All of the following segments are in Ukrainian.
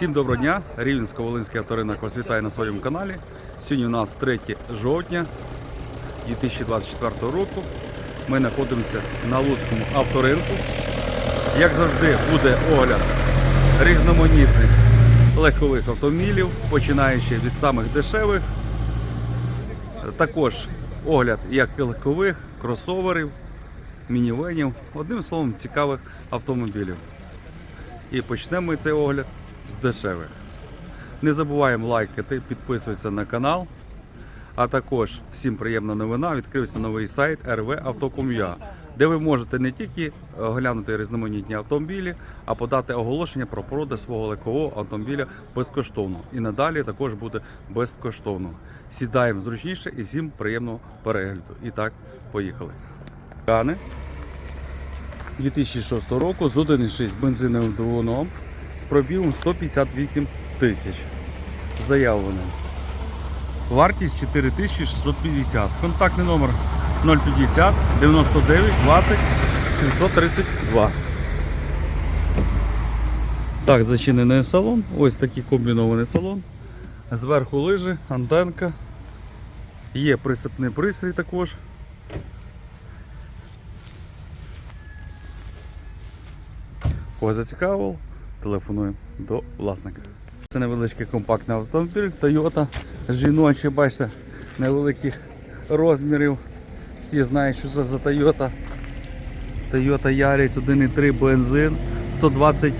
Всім доброго дня! Рівненсько-Волинський авторинок вас вітає на своєму каналі. Сьогодні у нас 3 жовтня 2024 року. Ми знаходимося на Луцькому авторинку. Як завжди, буде огляд різноманітних легкових автомобілів, починаючи від самих дешевих. Також огляд як легкових, кросоверів, мінівенів, одним словом, цікавих автомобілів. І почнемо ми цей огляд з дешевих. Не забуваємо лайкати, підписуватися на канал. А також всім приємна новина. Відкрився новий сайт rvauto.com.ua, де ви можете не тільки оглянути різноманітні автомобілі, а подати оголошення про продаж свого легкового автомобіля безкоштовно. І надалі також буде безкоштовно. Сідаємо зручніше і всім приємного перегляду. І так, поїхали. Кани 2006 року з 1,6 бензиновим двигуном з пробігом 158 тисяч. Заявлено. Вартість 4650. Контактний номер 050 99 20 732. Так, зачинений салон. Ось такий комбінований салон. Зверху лижи, антенка. Є присипний пристрій також. Кого зацікавив, телефонуємо до власника. Це невеличкий компактний автомобіль Toyota жіночий, бачите, невеликих розмірів. Всі знають, що це за Toyota. Toyota Yaris 1.3 бензин, 120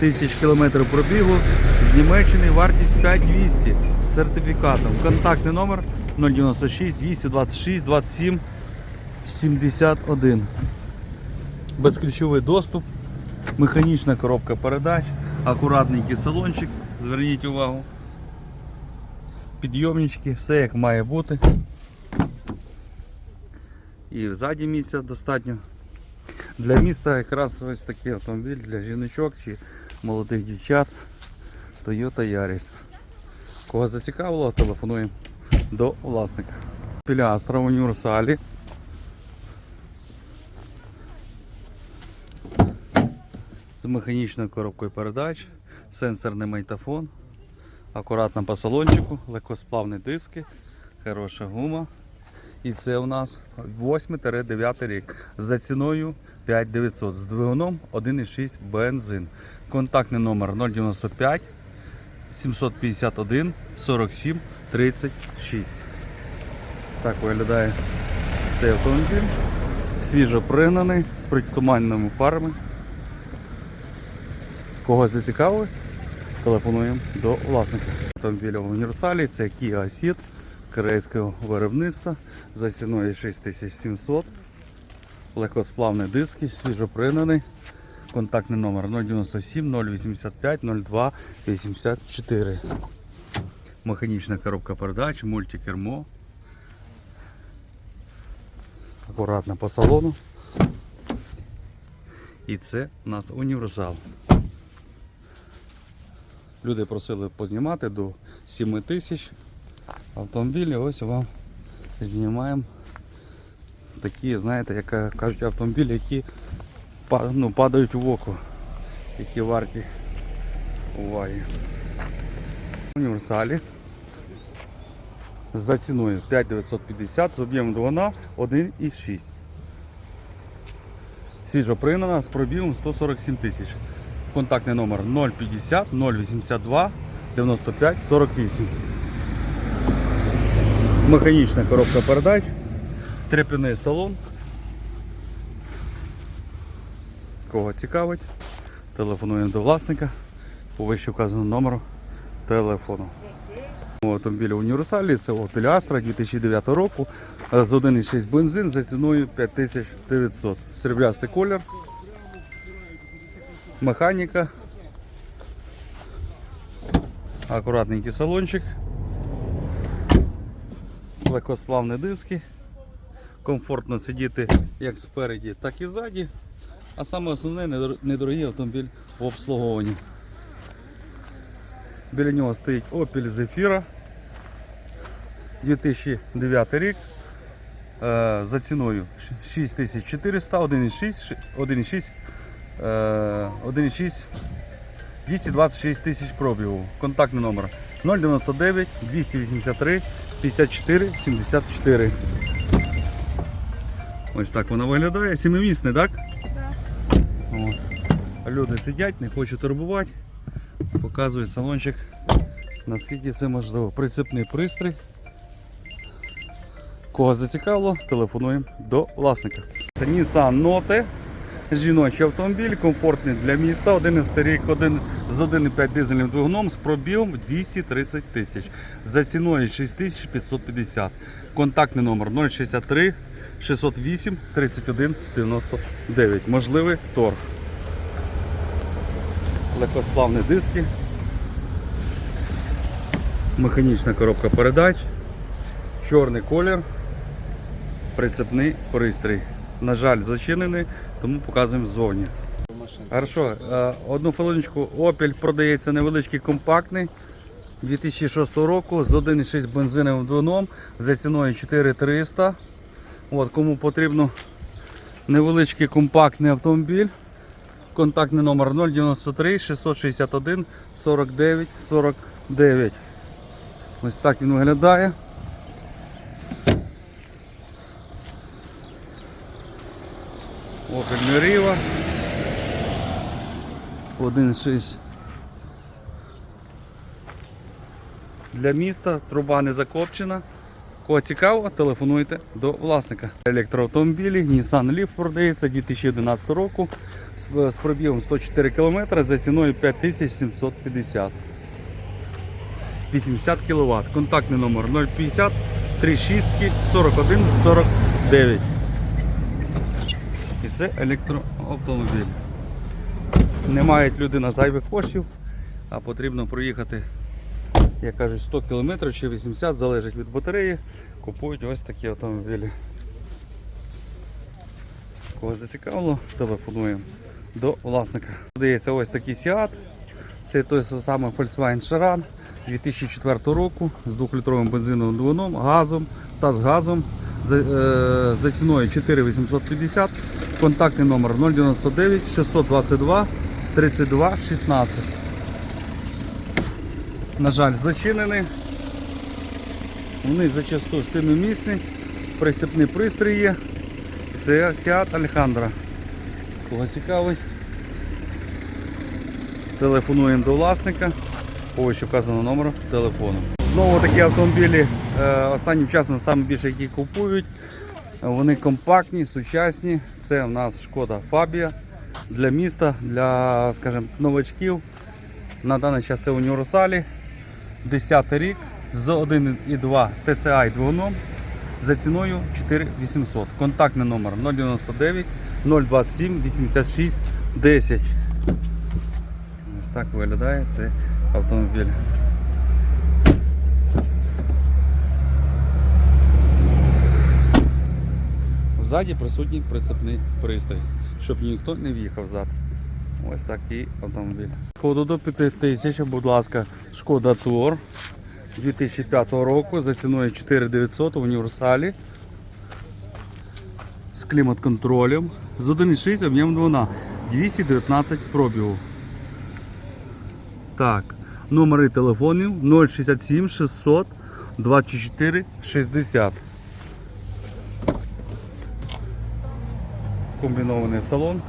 тисяч кілометрів пробігу. З Німеччини вартість 5200 з сертифікатом. Контактний номер 096 226 27 71. Безключовий доступ, механічна коробка передач, акуратненький салончик, зверніть увагу. Підйомнички, все як має бути. І ззаді місця достатньо. Для міста якраз ось такий автомобіль для жіночок чи молодих дівчат Toyota Yaris. Кого зацікавило, телефонуємо до власника. Пілястра універсалі. Механічною коробкою передач, сенсорний майтафон, акуратно по салончику, легкосплавні диски, хороша гума. І це у нас 8-9 рік за ціною 5900 з двигуном 1,6 бензин. Контактний номер 095 751 47 36. Так виглядає цей автомобіль. Свіжо пригнаний з притуманними фарами. Кого зацікавили, телефонуємо до власника. Автомобіля в універсалі це Kia Ceed корейського виробництва за ціною 6700. Легкосплавні диски, свіжопринений. Контактний номер 097 085 02 84. Механічна коробка передач, мультикермо. Акуратно по салону. І це у нас універсал. Люди просили познімати до 7 тисяч автомобілі. Ось вам знімаємо такі, знаєте, як кажуть, автомобілі, які ну, падають в око, які варті уваги. Універсалі. За ціною 5950 з об'ємом двигуна 1,6. Свіжо пригнана з пробігом 147 тисяч. Контактний номер 050 082 95 48. Механічна коробка передач, трепляний салон. Кого цікавить, телефонуємо до власника по вище вказаному номеру телефону. Автомобіль універсалі, це Opel Astra 2009 року з 1,6 бензин за ціною 5900. Сріблястий колір. Механіка. Акуратненький салончик. Легкосплавні диски. Комфортно сидіти як спереді, так і ззаді. А саме основне недор- недорогий автомобіль в обслуговуванні. Біля нього стоїть Opel Zafira 2009 рік. Е, За ціною 6400, 1,6, 1,6, е, 1,6 226 тисяч пробігу. Контактний номер 099 283 54 74. Ось так вона виглядає. Сімимісний, так? От. Люди сидять, не хочуть турбувати. Показую салончик, наскільки це можливо. Прицепний пристрій. Кого зацікавило, телефонуємо до власника. Це Nissan Note. Жіночий автомобіль, комфортний для міста, 11 рік, один з 1,5 дизельним двигуном з пробігом 230 тисяч. За ціною 6550. Контактний номер 063 608 31 99. Можливий торг. Легкосплавні диски. Механічна коробка передач. Чорний колір. Прицепний пристрій. На жаль, зачинений, тому показуємо ззовні. Хорошо, е, одну хвилиночку. Opel продається невеличкий компактний 2006 року з 1,6 бензиновим двигуном за ціною 4300. От, кому потрібно невеличкий компактний автомобіль. Контактний номер 093 661 49 49. Ось так він виглядає. Opel Meriva. 1,6. Для міста труба не закопчена. Кого цікаво, телефонуйте до власника. Електроавтомобілі, Nissan Leaf продається 2011 року з, пробігом 104 км за ціною 5750. 80 кВт. Контактний номер 050 36 41 49. Це електроавтомобіль. Не мають людина зайвих коштів, а потрібно проїхати, як кажуть, 100 км чи 80 залежить від батареї. Купують ось такі автомобілі. Кого зацікавило, телефонуємо до власника. Подається ось такий Seat. Це той самий Volkswagen Charan 2004 року з 2-літровим бензиновим двигуном, газом та з газом. За, е, за ціною 4850. Контактний номер 099 622 32 16. На жаль, зачинений. Вони зачасту прицепний пристрій є. Це Seat Alejandra. Кого цікавить? Телефонуємо до власника. Ось вказано номер телефону. Знову такі автомобілі останнім часом саме більше які купують. Вони компактні, сучасні. Це в нас шкода Фабія для міста, для скажімо, новачків. На даний час це універсалі. 10 рік з 1,2 TCI двигуном за ціною 4800. Контактний номер 099 027 86 10. Ось так виглядає цей автомобіль. Ззаді присутній прицепний пристрій, щоб ніхто не в'їхав взад. Ось такий автомобіль. Шкода до 5 тисяч, будь ласка, шкода Тур 2005 року за ціною 4900 в універсалі. З клімат-контролем. З 1,6 об'єм двигуна 219 пробігу. Так, номери телефонів 067 600 24 60. Комбінований салон.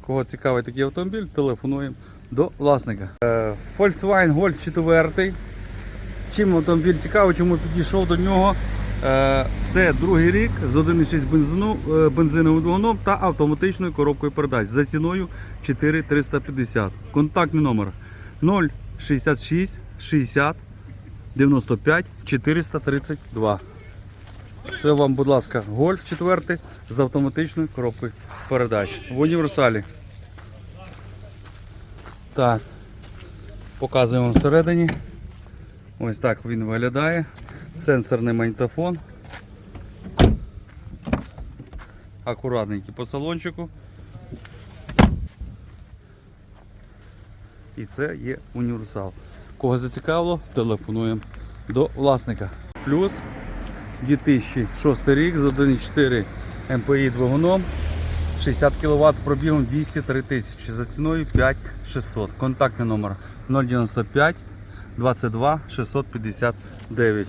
Кого цікавий такий автомобіль, телефонуємо до власника. Е, Volkswagen Golf 4. Чим автомобіль цікавий, чому підійшов до нього? Е, Це другий рік з 1,6 бензину, е, бензиновим двигуном та автоматичною коробкою передач за ціною 4350. Контактний номер 066 60 95 432. Це вам, будь ласка, гольф 4 з автоматичною коробкою передач. В універсалі. Так. Показуємо всередині. Ось так він виглядає. Сенсорний магнітофон. Акуратненький по салончику. І це є універсал. Кого зацікавило, телефонуємо до власника. Плюс 2006 рік з 1,4 МПІ двигуном. 60 кВт з пробігом 203 тисячі за ціною 5600. Контактний номер 095 22 659.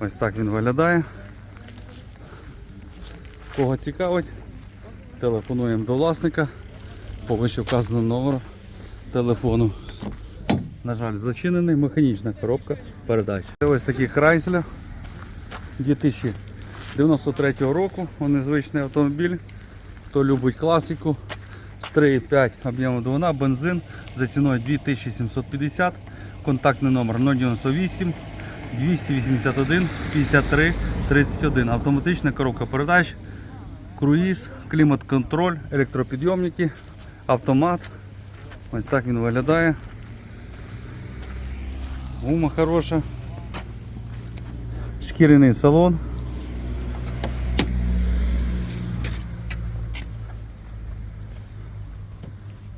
Ось так він виглядає. Кого цікавить, телефонуємо до власника по вище вказаному номеру телефону. На жаль, зачинений, механічна коробка передач. Це ось такий Chrysler 2093 року. Незвичний автомобіль. Хто любить класику з 3,5 об'єму двигуна, бензин за ціною 2750. Контактний номер 098 281 53 31. Автоматична коробка передач, круїз, клімат-контроль, електропідйомники, автомат. Ось так він виглядає. Гума хороша. Шкіряний салон.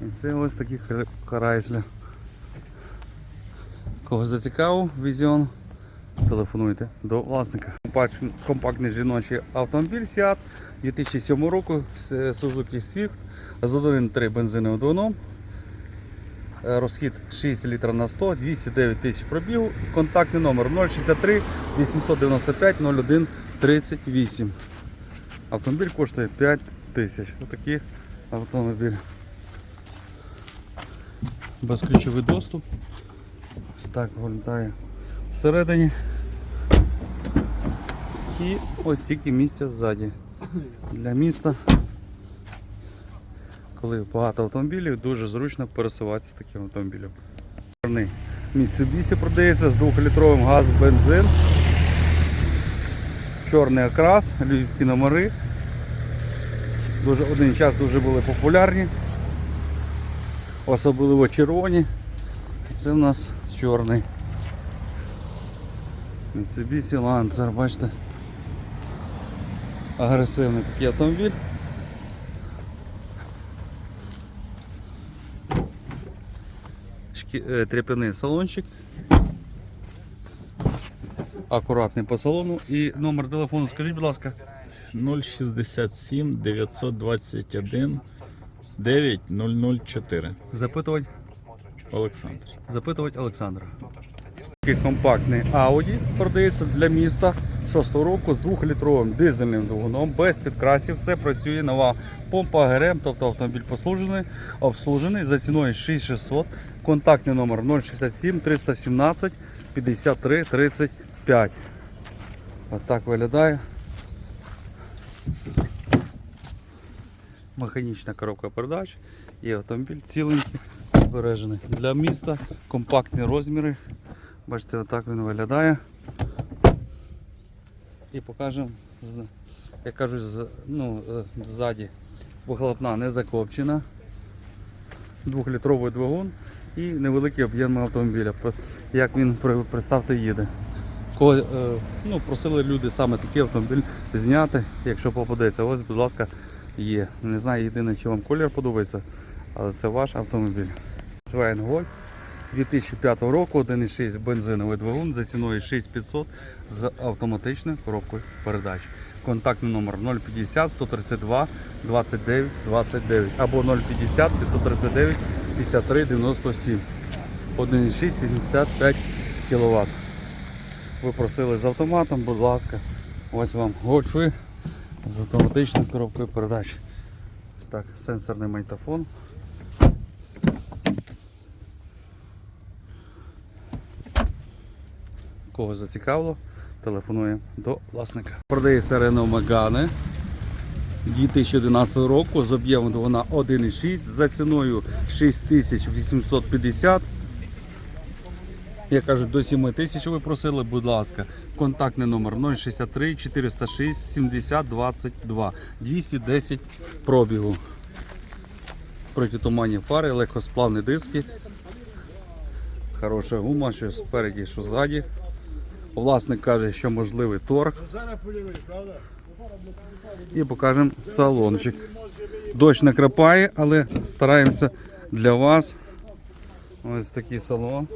І це ось такий Chrysler. Кого зацікавив візіон, телефонуйте до власника. Компак- Компактний жіночий автомобіль Seat 2007 року Suzuki Swift з 1.3 бензиновим двигуном. Е, Розхід 6 літрів на 100, 209 тисяч пробігу. Контактний номер 063 895 01 38. Автомобіль коштує 5 тисяч. Отакий автомобіль. Безключовий доступ. Ось так виглядає всередині. І ось тільки місця ззаді. Для міста коли багато автомобілів, дуже зручно пересуватися таким автомобілем. Mitsubishi продається з 2-літровим газ бензин. Чорний окрас, львівські номери. Дуже один час дуже були популярні. Особливо червоні. Це в нас чорний. Mitsubishi Lancer, бачите. Агресивний такий автомобіль. Тряпяний салончик. Акуратний по салону. І номер телефону, скажіть, будь ласка. 067 921 9004. Запитувати, Олександр. запитувати Олександра. Компактний Audi продається для міста 6 року з 2-літровим дизельним двигуном, без підкрасів, все працює нова помпа ГРМ, тобто автомобіль послужений, обслужений за ціною 6600. Контактний номер 067 317 53 35. Ось так виглядає. Механічна коробка передач і автомобіль ціленький, збережений. Для міста компактні розміри. Бачите, отак він виглядає. І покажемо, як кажуть, з, ну, е, ззаді вихлопна не закопчена. Двохлітровий двигун і невеликий об'єм автомобіля. Як він представте їде. Кого, е, ну, просили люди саме такий автомобіль зняти, якщо попадеться. Ось, будь ласка, є. Не знаю єдине, чи вам колір подобається, але це ваш автомобіль. Свайн Гольф 2005 року, 1,6 бензиновий двигун за ціною 6500 з автоматичною коробкою передач. Контактний номер 050 132 29 29 або 050 539 53 97 1,6 85 кВт. Ви просили з автоматом, будь ласка, ось вам гольфи з автоматичною коробкою передач. Ось так, сенсорний магнітофон. Кого зацікавило, телефонуємо до власника. Продається Renault Megane 2011 року з об'ємом двигуна 1,6 за ціною 6850. Я кажу, до 7 тисяч ви просили, будь ласка. Контактний номер 063 406 70 22 210 пробігу. Протитуманні фари, легкосплавні диски. Хороша гума, що спереді, що ззаді. Власник каже, що можливий торг. І покажемо салончик. Дощ накрапає, але стараємося для вас. Ось такий салон.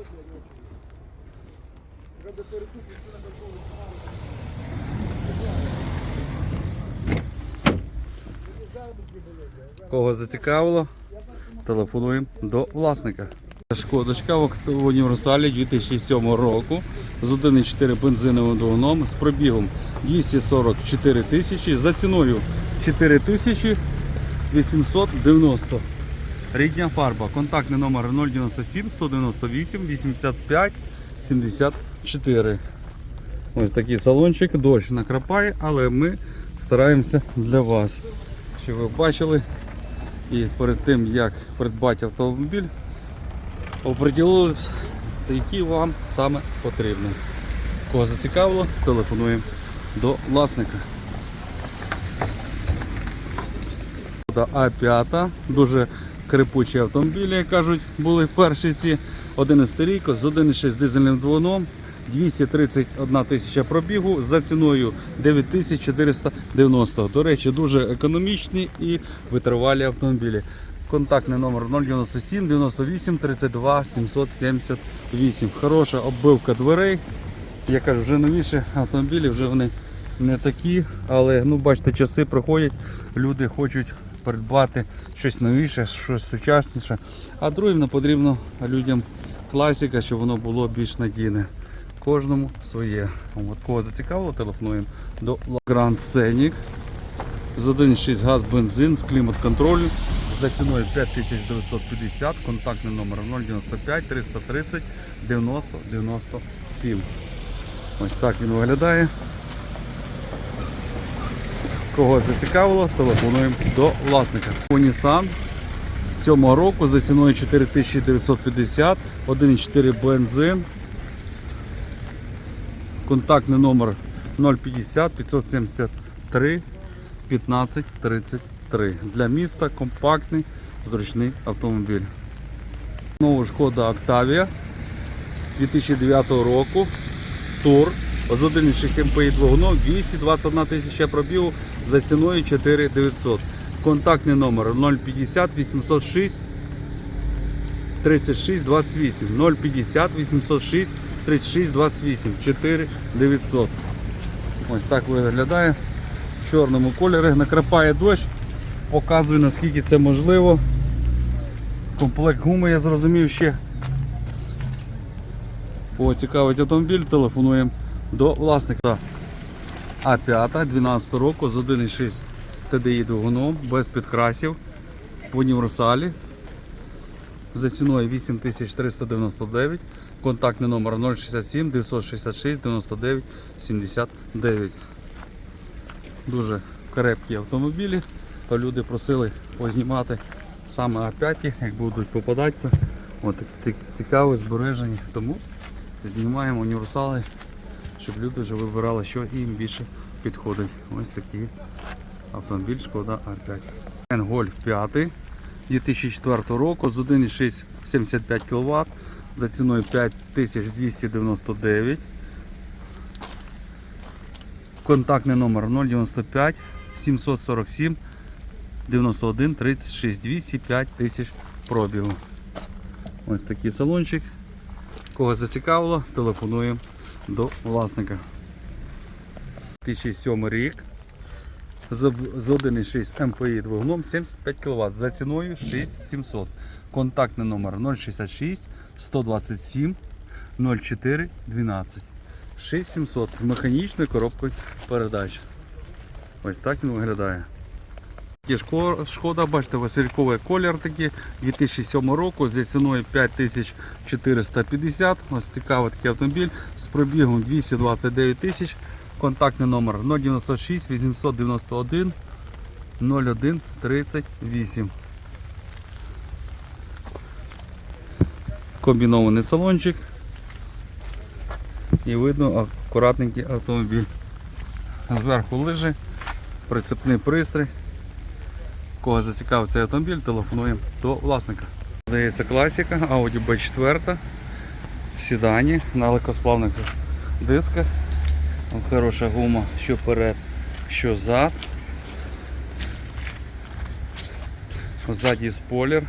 Кого зацікавило, телефонуємо до власника. Шкодочка в універсалі 2007 року з 1,4 бензиновим двигуном з пробігом 244 тисячі за ціною 4 тисячі 890. Рідня фарба. Контактний номер 097 198 85 74. Ось такий салончик. Дощ накрапає, але ми стараємося для вас. Щоб ви бачили. І перед тим як придбати автомобіль, оприділились, який вам саме потрібний. Кого зацікавило, телефонуємо до власника. А5, дуже крипучі автомобілі, як кажуть, були перші ці 11 рік з 1,6 дизельним двигуном, 231 тисяча пробігу за ціною 9490. До речі, дуже економічні і витривалі автомобілі. Контактний номер 097 98 32 778. Хороша оббивка дверей. Я кажу, вже новіші автомобілі, вже вони не такі, але ну бачите, часи проходять, люди хочуть придбати щось новіше, щось сучасніше. А другим потрібно людям класика, щоб воно було більш надійне. Кожному своє. От кого зацікавило, телефонуємо до Grand Scenic з 1,6 газ бензин з клімат-контролю за ціною 5950, контактний номер 095 330 90 97. Ось так він виглядає. Кого зацікавило, телефонуємо до власника. Nissan 7 року за ціною 4950, 1,4 бензин. Контактний номер 050 573 15 33. Для міста компактний, зручний автомобіль. Знову шкода Octavia 2009 року. Тур з 1,6 МПІ двигуном 221 тисяча пробігу за ціною 4900. Контактний номер 050 806 36 28 050 806 36 28 4 900. Ось так виглядає. В чорному кольорі. Накрапає дощ. Показую наскільки це можливо. Комплект гуми я зрозумів ще. Кого цікавить автомобіль, телефонуємо до власника. А5 12 року з 1,6 TDI двигуном без підкрасів в універсалі за ціною 8399. Контактний номер 067 966 99 79. Дуже крепкі автомобілі. То люди просили познімати саме А5, як будуть попадатися. От ці- цікаві, збережені. Тому знімаємо універсали, щоб люди вже вибирали, що їм більше підходить. Ось такий автомобіль Шкода А5. Гольф 5 2004 року з 1,6 75 кВт за ціною 5299. Контактний номер 095 747 91 36 205 тисяч пробігу. Ось такий салончик. Кого зацікавило, телефонуємо до власника. 2007 рік. З 1,6 МПІ двигуном 75 кВт за ціною 6700. Контактний номер 066 127 04 12. 6700 з механічною коробкою передач. Ось так він виглядає. Є Шкода, бачите, васильковий колір такий 2007 року за ціною 5450. Ось цікавий такий автомобіль з пробігом 229 тисяч. Контактний номер 096 891 01 38. Комбінований салончик. І видно акуратненький автомобіль. Зверху лижи, прицепний пристрій. Кого зацікавив цей автомобіль, телефонуємо до власника. Здається класика, Audi B4 в седані на легкосплавних дисках. Хороша гума, що перед, що зад. Ззаді спойлер,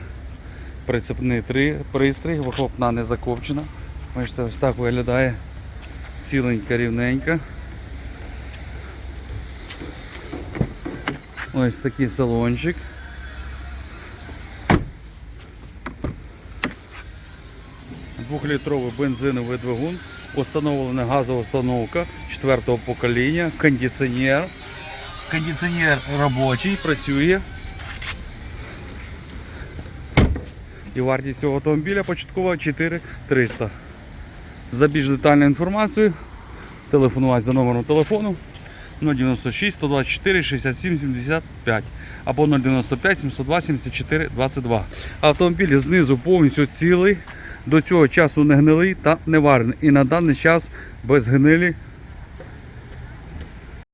прицепний три- пристрій, вихлопна не закопчена. Бачите, ось так виглядає ціленька, рівненька. Ось такий салончик. Двохлітровий бензиновий двигун, установлена газова установка 4 покоління, кондиціонер. Кондиціонер робочий, працює. І вартість цього автомобіля початкова 4300. За більш детальну інформацію телефонувати за номером телефону 096 124 67 75 або 095 702 74 22. Автомобіль знизу повністю цілий, до цього часу не гнилий та не варений. І на даний час без гнилі